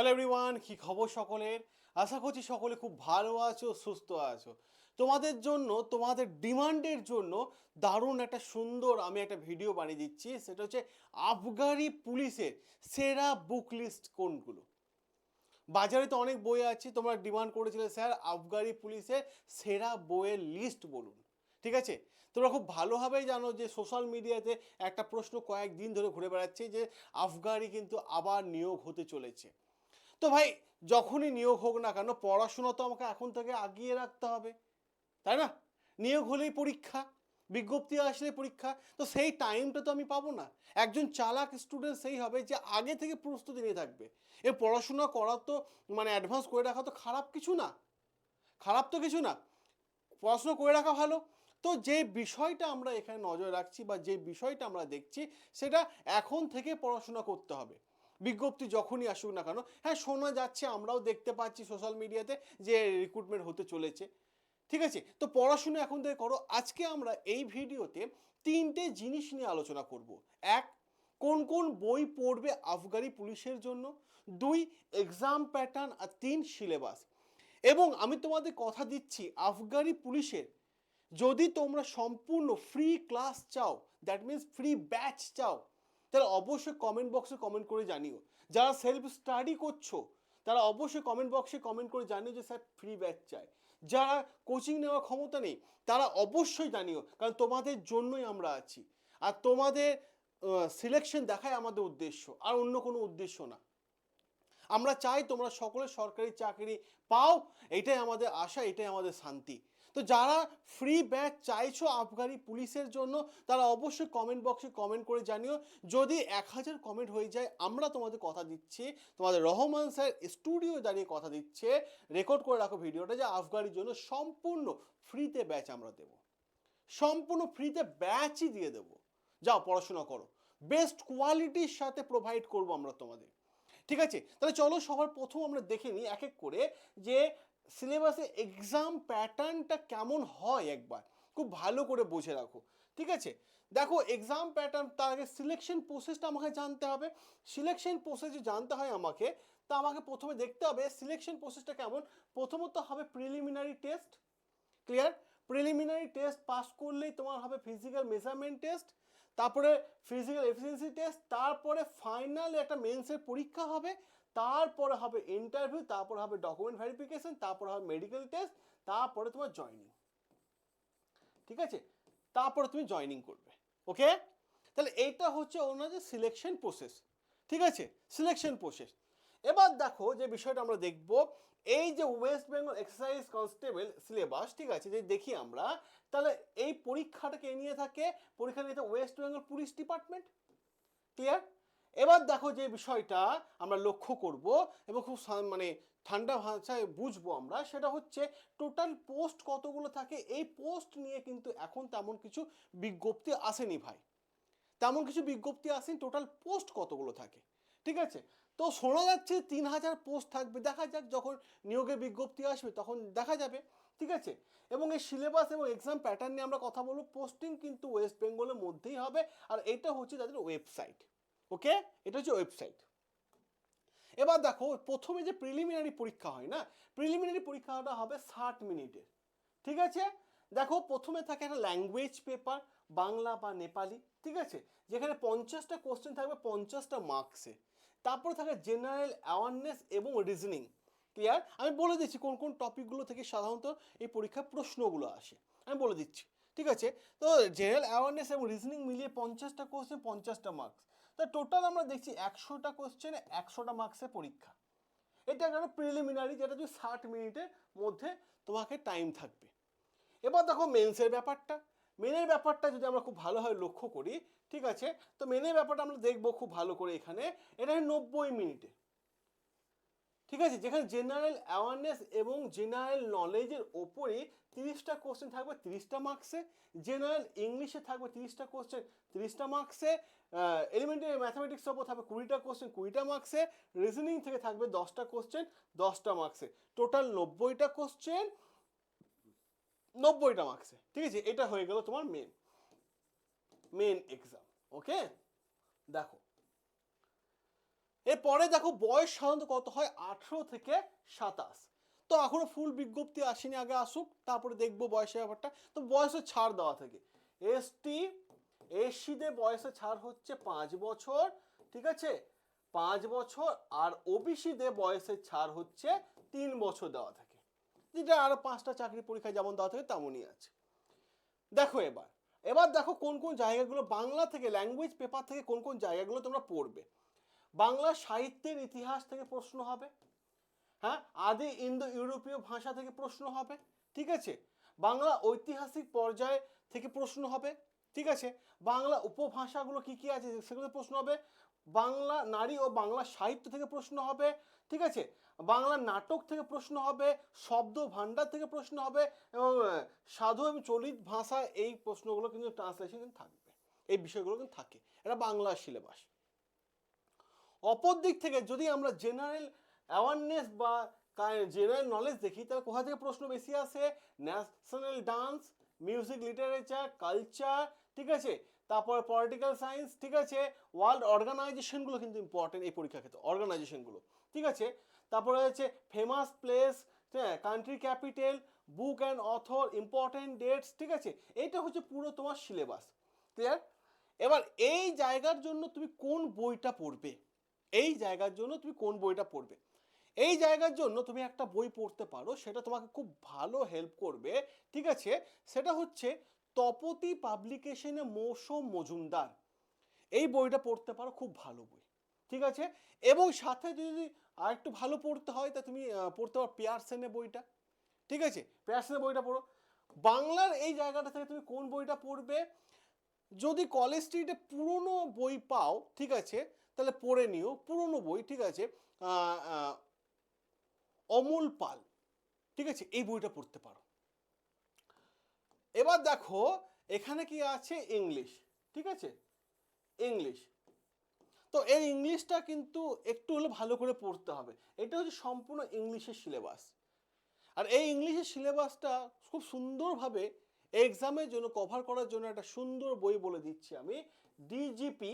Hello everyone কি খবর সকলের? আশা করছি সকলে খুব ভালো আছো, সুস্থ আছো। তোমাদের জন্য, তোমাদের ডিমান্ডের জন্য দারুণ একটা সুন্দর আমি একটা ভিডিও বানিয়ে দিচ্ছি। সেটা হচ্ছে আফগানি পুলিশের সেরা বুক লিস্ট কোনগুলো? বাজারে তো অনেক বই আছে, তোমরা ডিমান্ড করেছিলে স্যার আফগানি পুলিশের সেরা বইয়ের লিস্ট বলুন। ঠিক আছে? তোমরা খুব ভালোভাবেই জানো যে সোশ্যাল মিডিয়াতে একটা প্রশ্ন কয়েকদিন ধরে ঘুরে বেড়াচ্ছে যে আফগানি কিন্তু আবার নিয়োগ হতে চলেছে। তো ভাই, যখনই নিয়োগ হোক না কেন, পড়াশোনা তো আমাকে এখন থেকে আগিয়ে রাখতে হবে, তাই না? নিয়োগ হলেই পরীক্ষা, বিজ্ঞপ্তি আসলে পরীক্ষা, তো সেই টাইমটা তো আমি পাবো না। একজন চালাক স্টুডেন্ট সেই হবে যে আগে থেকে প্রস্তুতি নিয়ে থাকবে। এ পড়াশোনা করা তো মানে অ্যাডভান্স করে রাখা তো খারাপ কিছু না। খারাপ তো কিছু না। পড়াশোনা করে রাখা ভালো। তো যে বিষয়টা আমরা এখানে নজর রাখছি বা যে বিষয়টা আমরা দেখছি, সেটা এখন থেকে পড়াশোনা করতে হবে। বিজ্ঞপ্তি যখনই আসুক না কেন হ্যাঁ শোনা যাচ্ছে, আমরাও দেখতে পাচ্ছি সোশ্যাল মিডিয়াতে যে রিক্রুটমেন্ট হতে চলেছে। ঠিক আছে? তো পড়াশোনা এখন থেকে করো। আজকে আমরা এই ভিডিওতে তিনটে জিনিস নিয়ে আলোচনা করব। এক, কোন কোন বই পড়বে আফগানি পুলিশের জন্য? দুই এক্সাম প্যাটার্ন আর তিন সিলেবাস এবং আমি তোমাদের কথা দিচ্ছি আফগানি পুলিশের। যদি তোমরা সম্পূর্ণ ফ্রি ক্লাস চাও দ্যাট মিন্স ফ্রি ব্যাচ চাও তাহলে অবশ্যই কমেন্ট বক্সে কমেন্ট করে জানিও। যারা সেলফ স্টাডি করছ, তারা অবশ্যই কমেন্ট বক্সে কমেন্ট করে জানিও যে স্যার ফ্রি ব্যাচ চাই। যারা কোচিং নেওয়ার ক্ষমতা নেই, তারা অবশ্যই জানিও, কারণ তোমাদের জন্যই আমরা আছি। আর তোমাদের সিলেকশন দেখাই আমাদের উদ্দেশ্য, আর অন্য কোনো উদ্দেশ্য না। আমরা চাই তোমরা সকলে সরকারি চাকরি পাও, এটাই আমাদের আশা, এটাই আমাদের শান্তি। তো যারা ফ্রি ব্যাচ চাইছো আফগানি পুলিশের জন্য, তারা অবশ্যই কমেন্ট বক্সে কমেন্ট করে জানিও। যদি এক হাজার কমেন্ট হয়ে যায়, আমরা তোমাদের কথা দিচ্ছি, তোমাদের রহমান স্যার স্টুডিও দাঁড়িয়ে কথা দিচ্ছে রেকর্ড করে রাখো ভিডিওটা যে আফগানির জন্য সম্পূর্ণ ফ্রিতে ব্যাচ আমরা দেবো। সম্পূর্ণ ফ্রিতে ব্যাচই দিয়ে দেবো। যাও, পড়াশোনা করো। বেস্ট কোয়ালিটির সাথে প্রোভাইড করব আমরা তোমাদের। ঠিক আছে? তাহলে চলো সবার প্রথম আমরা দেখে নিই এক এক করে যে সিলেবাসে এক্সাম প্যাটার্নটা কেমন হয় একবার, খুব ভালো করে বুঝে রাখো, ঠিক আছে? দেখো এক্সাম প্যাটার্ন তার আগে সিলেকশন প্রসেসটা আমাকে জানতে হবে। সিলেকশন প্রসেস যে জানতে হয় আমাকে, তা আমাকে প্রথমে দেখতে হবে সিলেকশন প্রসেসটা কেমন। প্রথমত হবে preliminary test clear preliminary test pass করলেই তোমার হবে ফিজিক্যাল মেজারমেন্ট টেস্ট তারপরে ফিজিক্যাল এফিসিয়েন্সি টেস্ট তারপরে ফাইনাল একটা মেন্সের পরীক্ষা হবে তারপরে হবে ইন্টারভিউ তারপরে হবে ডকুমেন্ট ভেরিফিকেশন তারপরে হবে মেডিকেল টেস্ট তারপরে তোমার জয়নিং ঠিক আছে? তারপরে তুমি জয়নিং করবে। ওকে তাহলে এইটা হচ্ছে ওনাদের সিলেকশন প্রসেস ঠিক আছে? সিলেকশন প্রসেস এবার দেখো যে বিষয়টা আমরা দেখব, এই যে West Bengal excise constable syllabus ঠিক আছে? যে দেখি আমরা, তাহলে এই পরীক্ষাটা কে নিয়ে থাকে? পরীক্ষা নিয়ে থাকে West Bengal police department clear এবার দেখো যে বিষয়টা আমরা লক্ষ্য করব এবং খুব মানে ঠান্ডা ভাষায় বুঝব আমরা, সেটা হচ্ছে টোটাল পোস্ট কতগুলো থাকে? এই পোস্ট নিয়ে কিন্তু এখন তেমন কিছু বিজ্ঞপ্তি আসেনি ভাই। তেমন কিছু বিজ্ঞপ্তি আসেনি টোটাল পোস্ট কতগুলো থাকে? ঠিক আছে? তো শোনা যাচ্ছে তিন হাজার পোস্ট থাকবে। দেখা যাক যখন নিয়োগের বিজ্ঞপ্তি আসবে তখন দেখা যাবে। ঠিক আছে? এবং এই সিলেবাস এবং এক্সাম প্যাটার্ন নিয়ে আমরা কথা বলব। পোস্টিং কিন্তু ওয়েস্ট বেঙ্গলের মধ্যেই হবে। আর এটা হচ্ছে তাদের ওয়েবসাইট ওকে এটা হচ্ছে ওয়েবসাইট এবার দেখো, প্রথমে যে প্রিলিমিনারি পরীক্ষা হয়, না? প্রিলিমিনারি পরীক্ষাটা হবে ষাট মিনিটের। ঠিক আছে? দেখো, প্রথমে থাকে একটা ল্যাঙ্গুয়েজ পেপার বাংলা বা নেপালি, ঠিক আছে? যেখানে পঞ্চাশটা কোশ্চেন থাকবে, পঞ্চাশটা মার্কসে তারপরে থাকে জেনারেল অ্যাওয়ারনেস এবং রিজনিং ক্লিয়ার আমি বলে দিচ্ছি, কোন কোন টপিকগুলো থেকে সাধারণত এই পরীক্ষার প্রশ্নগুলো আসে। আমি বলে দিচ্ছি। ঠিক আছে? তো জেনারেল অ্যাওয়ারনেস এবং রিজনিং মিলিয়ে পঞ্চাশটা কোশ্চেন পঞ্চাশটা মার্কস তো টোটাল আমরা দেখছি একশোটা কোশ্চেনে একশোটা মার্কসে পরীক্ষা। এটা একটা প্রিলিমিনারি যেটা হচ্ছে ষাট মিনিটের মধ্যে তোমাকে টাইম থাকবে। এবার দেখো মেন্সের ব্যাপারটা। মেনের ব্যাপারটা যদি আমরা খুব ভালোভাবে লক্ষ্য করি, ঠিক আছে? তো মেনের ব্যাপারটা আমরা দেখব খুব ভালো করে এখানে। এটা নব্বই মিনিটে। ঠিক আছে? যেখানে জেনারেল অ্যাওয়ারনেস এবং জেনারেল নলেজের ওপরে তিরিশটা কোশ্চেন থাকবে, তিরিশটা মার্কসে জেনারেল ইংলিশে থাকবে তিরিশটা কোশ্চেন তিরিশটা মার্কসে এলিমেন্টারি ম্যাথামেটিক্সের ওপর থাকবে কুড়িটা কোশ্চেন কুড়িটা মার্কসে রিজনিং থেকে থাকবে দশটা কোশ্চেন দশটা মার্কসে টোটাল নব্বইটা কোশ্চেন নব্বইটা মার্কসে ঠিক আছে? এটা হয়ে গেল তোমার মেন মেন এক্সাম ওকে দেখো এরপরে দেখো বয়স সাধারণত কত হয়? আঠেরো থেকে সাতাশ। তো এখনও ফুল বিজ্ঞপ্তি আসেনি, আগে আসুক, তারপরে দেখব বয়সের ব্যাপারটা। তো বয়সে ছাড় দেওয়া থাকে। এসটি এসসিদের বয়সে ছাড় হচ্ছে পাঁচ বছর, ঠিক আছে? পাঁচ বছর, আর ওবিসিদের বয়সের ছাড় হচ্ছে তিন বছর দেওয়া থাকে। যেটা আরও পাঁচটা চাকরি পরীক্ষায় যেমন দেওয়া থাকে, তেমনই আছে। দেখো এবার। এবার দেখো কোন কোন জায়গাগুলো বাংলা থেকে ল্যাঙ্গুয়েজ পেপার থেকে কোন কোন জায়গাগুলো তোমরা পড়বে। বাংলা সাহিত্যের ইতিহাস থেকে প্রশ্ন হবে। হ্যাঁ আদি ইন্দো ইউরোপীয় ভাষা থেকে প্রশ্ন হবে, ঠিক আছে? বাংলা ঐতিহাসিক পর্যায় থেকে প্রশ্ন হবে, ঠিক আছে? বাংলা উপভাষাগুলো কি কি আছে সেগুলো প্রশ্ন হবে, বাংলা নারী ও বাংলা সাহিত্য থেকে প্রশ্ন হবে, ঠিক আছে? বাংলা নাটক থেকে প্রশ্ন হবে, শব্দ ভাণ্ডার থেকে প্রশ্ন হবে এবং সাধু এবং চলিত ভাষা এই প্রশ্নগুলো কিন্তু ট্রান্সলেশন থাকবে। এই বিষয়গুলো কিন্তু থাকে। এটা বাংলা সিলেবাস অপর দিক থেকে যদি আমরা জেনারেল অ্যাওয়ারনেস বা জেনারেল নলেজ দেখি, তাহলে কোথা থেকে প্রশ্ন বেশি আসে? National dance music literature culture ঠিক আছে? তারপর পলিটিক্যাল সায়েন্স ঠিক আছে? ওয়ার্ল্ড অর্গানাইজেশনগুলো কিন্তু ইম্পর্টেন্ট এই পরীক্ষার ক্ষেত্রে অর্গানাইজেশনগুলো ঠিক আছে? তারপরে হচ্ছে ফেমাস প্লেস হ্যাঁ country capital book and author important dates ঠিক আছে? এইটা হচ্ছে পুরো তোমার সিলেবাস ক্লিয়ার এবার এই জায়গার জন্য তুমি কোন বইটা পড়বে? এই জায়গার জন্য তুমি কোন বইটা পড়বে? এই জায়গার জন্য তুমি একটা বই পড়তে পারো, সেটা তোমাকে খুব ভালো হেল্প করবে, ঠিক আছে? সেটা হচ্ছে তপতি পাবলিকেশনে মৌসুম মজুমদার। এই বইটা পড়তে পারো, খুব ভালো বই, ঠিক আছে? এবং সাথে যদি আর একটু ভালো পড়তে হয়, তা তুমি পড়তে পারো পিয়ারসেনের বইটা, ঠিক আছে? পিয়ারসেনের বইটা পড়ো। বাংলার এই জায়গাটা থেকে তুমি কোন বইটা পড়বে? যদি কলেজ স্ট্রিটে পুরনো বই পাও, ঠিক আছে তাহলে পড়ে নিও, পুরনো বই, ঠিক আছে? অমল পাল, ঠিক আছে? এই বইটা পড়তে পারো। এবার দেখো, এখানে কি আছে? ইংলিশ, ঠিক আছে? ইংলিশ। তো এই ইংলিশটা কিন্তু একটু হলে ভালো করে পড়তে হবে। এটা হচ্ছে সম্পূর্ণ ইংলিশের সিলেবাস। আর এই ইংলিশের সিলেবাসটা খুব সুন্দরভাবে এক্সামের জন্য কভার করার জন্য একটা সুন্দর বই বলে দিচ্ছি আমি ডিজিপি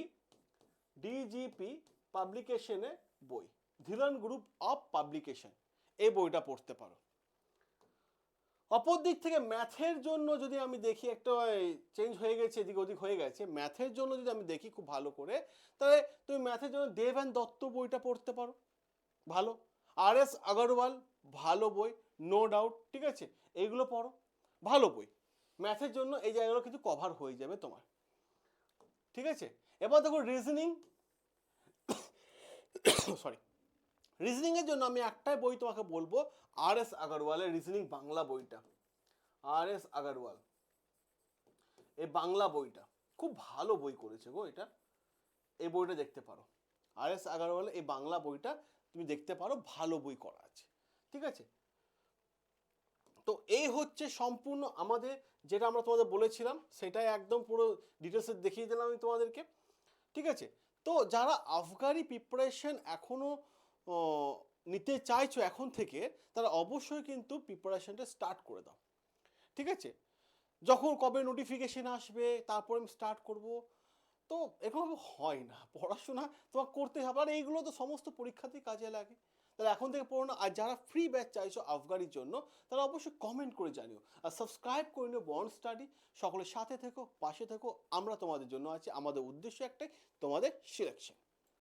ডিজিপি পাবলিকেশনে বই। ধীরন গ্রুপ অফ পাবলিকেশন এই বইটা পড়তে পারো। অপর দিক থেকে ম্যাথের জন্য যদি আমি দেখি একটা চেঞ্জ হয়ে গেছে, এদিক ওদিক হয়ে গেছে, ম্যাথের জন্য যদি আমি দেখি খুব ভালো করে, তাহলে তুমি ম্যাথের জন্য দেব অ্যান্ড দত্ত বইটা পড়তে পারো। ভালো। আর এস আগরওয়াল ভালো বই নো ডাউট ঠিক আছে? এইগুলো পড়ো। ভালো বই। ম্যাথের জন্য এই জায়গাগুলো কিছু কভার হয়ে যাবে তোমার। ঠিক আছে? এবার দেখো রিজনিং সরি রিজনিং এর জন্য আমি একটাই বই তোমাকে বলব আর এস আগরওয়ালের রিজনিং বাংলা বইটা। আর এস আগরওয়াল এই বাংলা বইটা। খুব ভালো বই করেছে গো এটা। এই বইটা দেখতে পারো। আর এস আগরওয়ালের এই বাংলা বইটা তুমি দেখতে পারো, ভালো বই করা আছে। ঠিক আছে? তো এই হচ্ছে সম্পূর্ণ আমাদের যেটা আমরা তোমাদের বলেছিলাম, সেটাই একদম পুরো ডিটেলসে দেখিয়ে দিলাম আমি তোমাদেরকে। ঠিক আছে? তো যারা আফগানি প্রিপারেশন এখনও নিতে চাইছো এখন থেকে, তারা অবশ্যই কিন্তু প্রিপারেশনটা স্টার্ট করে দাও। ঠিক আছে? যখন কবে নোটিফিকেশন আসবে, তারপরে আমি স্টার্ট করব। তো এরকমভাবে হয় না। পড়াশোনা তোমার করতে হবে। আর এইগুলো তো সমস্ত পরীক্ষাতেই কাজে লাগে। তাহলে এখন থেকে পড়ো না। আর যারা ফ্রি ব্যাচ চাইছো আফগানির জন্য, তারা অবশ্যই কমেন্ট করে জানিও। আর সাবস্ক্রাইব করে নিও বন্ড স্টাডি সকলের সাথে থেকো, পাশে থেকো। আমরা তোমাদের জন্য আছি। আমাদের উদ্দেশ্য একটাই, তোমাদের সিলেকশন